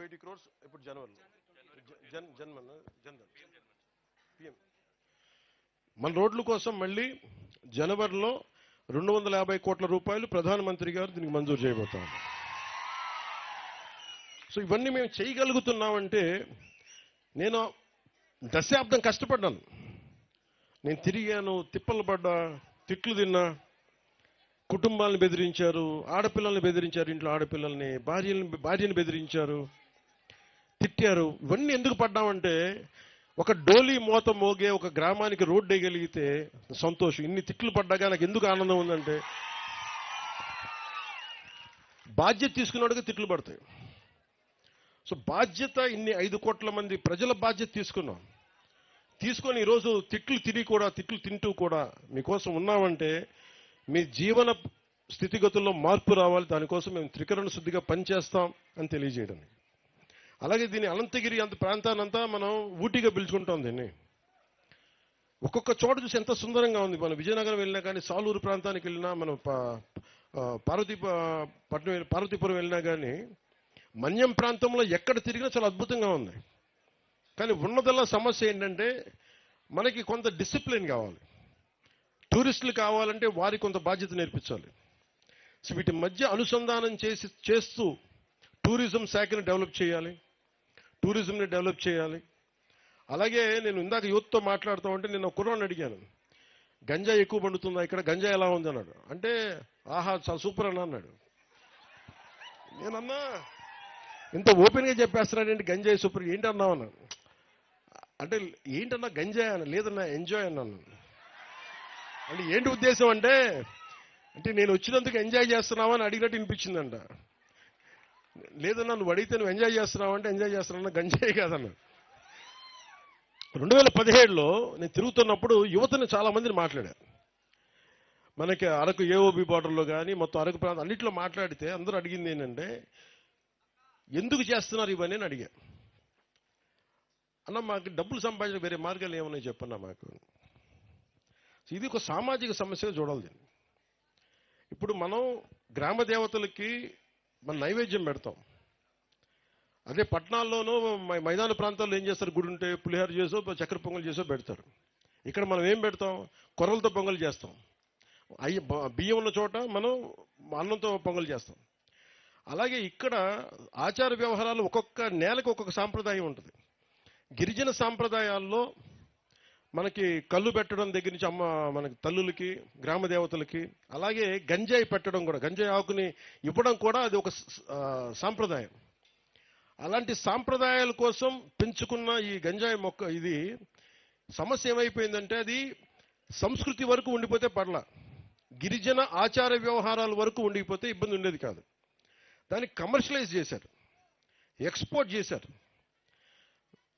Eighty crores ఇప్పుడు జనవరి. జన్ జన్మన్ జన్ధన్ పిఎం. మన రోడ్ల కోసం మళ్ళీ జనవరిలో రెండు వందల యాభై కోట్ల రూపాయలు ప్రధానమంత్రి గారు దీనికి మంజూరు చేయబోతారు సో ఇవన్నీ మేము చేయగలుగుతున్నామంటే నేను దశాబ్దం కష్టపడ్డాను. నేను తిరిగాను తిప్పలు పడ్డా తిట్లు తిన్నా కుటుంబాలను బెదిరించారు ఆడపిల్లల్ని బెదిరించారు ఇంట్లో ఆడపిల్లల్ని భార్యని భార్యని బెదిరించారు. తిట్టారు. ఇవన్నీ ఎందుకు పడ్డామంటే ఒక డోలీ మూత మోగే ఒక గ్రామానికి రోడ్డు వేయగలిగితే సంతోషం. ఇన్ని తిట్లు పడ్డాగా నాకు ఎందుకు ఆనందం ఉందంటే బాధ్యత తీసుకున్నాడుగా తిట్లు పడతాయి. సో బాధ్యత ఇన్ని ఐదు కోట్ల మంది ప్రజల బాధ్యత తీసుకున్నాం. తీసుకొని ఈరోజు తిట్లు తిని కూడా తిట్లు తింటూ కూడా మీకోసం ఉన్నామంటే మీ జీవన స్థితిగతుల్లో మార్పు రావాలి. దానికోసం మేము త్రికరణ శుద్ధిగా పనిచేస్తాం అని తెలియజేయడం. అలాగే దీని అనంతగిరి అంత ప్రాంతానంతా మనం ఊటీగా పిలుచుకుంటాం దీన్ని. ఒక్కొక్క చోట చూసి ఎంత సుందరంగా ఉంది. మనం విజయనగరం వెళ్ళినా కానీ సాలూరు ప్రాంతానికి వెళ్ళినా మనం పార్వతీ పట్నం పార్వతీపురం వెళ్ళినా కానీ మన్యం ప్రాంతంలో ఎక్కడ తిరిగినా చాలా అద్భుతంగా ఉంది. కానీ ఉన్నదల్లా సమస్య ఏంటంటే మనకి కొంత డిసిప్లిన్ కావాలి. టూరిస్టులు కావాలంటే వారికి కొంత బాధ్యత నేర్పించాలి. సో వీటి మధ్య అనుసంధానం చేసి చేస్తూ టూరిజం శాఖను డెవలప్ చేయాలి. టూరిజంని డెవలప్ చేయాలి. అలాగే నేను ఇందాక యూత్తో మాట్లాడుతూ ఉంటే నేను కుర్రాన్ని అడిగాను. గంజా ఎక్కువ పండుతుందా? ఇక్కడ గంజా ఎలా ఉంది అన్నాడు అంటే ఆహా చాలా సూపర్ అన్న అన్నాడు. నేనన్నా ఇంత ఓపెన్గా చెప్పేస్తున్నాడేంటి గంజాయి సూపర్ ఏంటి అన్నావు అన్నాను అంటే ఏంటన్నా గంజాయి అన్న లేదన్నా ఎంజాయ్ అన్నాను అంటే ఏంటి ఉద్దేశం అంటే అంటే నేను వచ్చినందుకు ఎంజాయ్ చేస్తున్నావా అని అడిగినట్టు వినిపించిందంట. లేదన్నా నువ్వు అడిగితే నువ్వు ఎంజాయ్ చేస్తున్నావు అంటే ఎంజాయ్ చేస్తున్నా గంజాయి కాదన్నా. రెండు వేల పదిహేడులో నేను తిరుగుతున్నప్పుడు యువతను చాలా మందిని మాట్లాడాను మనకి అరకు ఏఓబి బార్డర్లో కానీ మొత్తం అరకు ప్రాంతం అన్నింటిలో మాట్లాడితే అందరూ అడిగింది ఏంటంటే ఎందుకు చేస్తున్నారు ఇవన్నీ? అని అడిగా. అన్న మాకు డబ్బులు సంపాదించిన వేరే మార్గాలు ఏమన్నాయి చెప్పన్నా మాకు. ఇది ఒక సామాజిక సమస్యగా చూడాలి ఇప్పుడు మనం గ్రామ దేవతలకి మన నైవేద్యం పెడతాం. అదే పట్టణాల్లోనూ మైదాన ప్రాంతాల్లో ఏం చేస్తారు? గుడి ఉంటే పులిహోర చేసో చక్కెర పొంగల్ చేసో పెడతారు. ఇక్కడ మనం ఏం పెడతాం? కొర్రలతో పొంగల్ చేస్తాం. అయ్యి బియ్యం ఉన్న చోట మనం అన్నంతో పొంగల్ చేస్తాం. అలాగే ఇక్కడ ఆచార వ్యవహారాలు ఒక్కొక్క నేలకు ఒక్కొక్క సాంప్రదాయం ఉంటుంది. గిరిజన సాంప్రదాయాల్లో మనకి కళ్ళు పెట్టడం దగ్గర నుంచి అమ్మ మనకి తల్లులకి గ్రామ దేవతలకి అలాగే గంజాయి పెట్టడం కూడా గంజాయి ఆకుని ఇవ్వడం కూడా అది ఒక సాంప్రదాయం. అలాంటి సాంప్రదాయాల కోసం పెంచుకున్న ఈ గంజాయి మొక్క ఇది సమస్య ఏమైపోయిందంటే అది సంస్కృతి వరకు ఉండిపోతే పర్ల. గిరిజన ఆచార వ్యవహారాల వరకు ఉండిపోతే ఇబ్బంది ఉండేది కాదు. దాన్ని కమర్షియలైజ్ చేశారు. ఎక్స్పోర్ట్ చేశారు.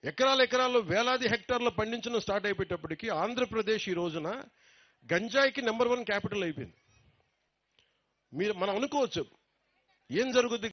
ఎకరాల ఎకరాల్లో వేలాది హెక్టార్లు పండించడం స్టార్ట్ అయిపోయేటప్పటికి ఆంధ్రప్రదేశ్ ఈ రోజున గంజాయికి నెంబర్ వన్ క్యాపిటల్ అయిపోయింది. మీరు మనం అనుకోవచ్చు ఏం జరుగుద్ది?